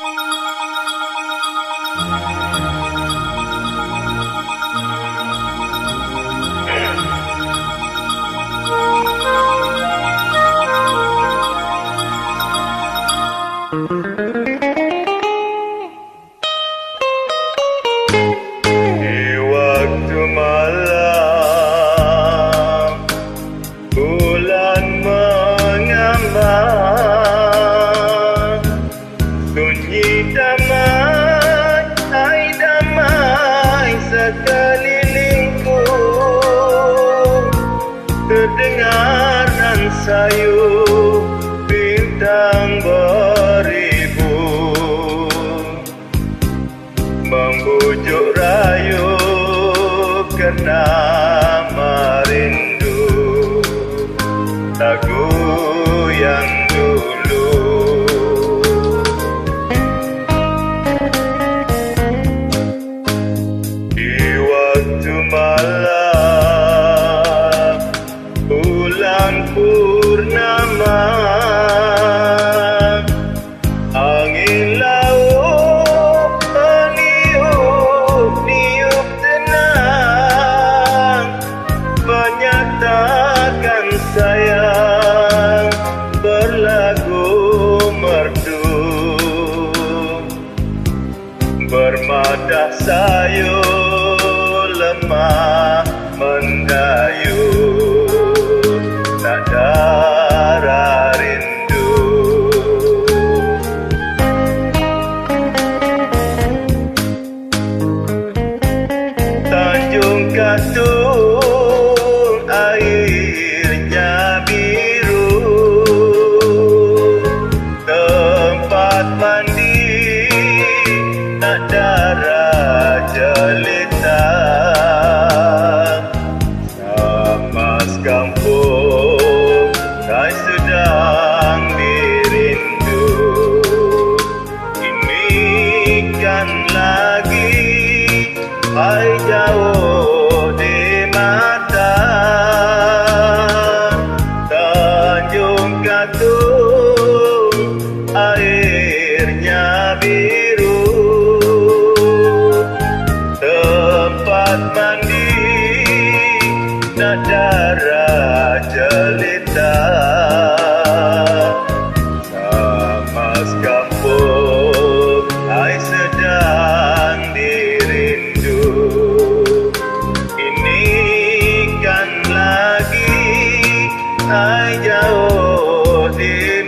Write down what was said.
Di sekelilingku. Terdengar sayu Bintang beribu. Membujuk rayu kena berlagu merdu. Bermadah sayu lemah mendayu rindu. Tanjung Katung jelita Samas kampung mendara jelita sama kampung hai sedang dirindu. Ini kan lagi hai jauh di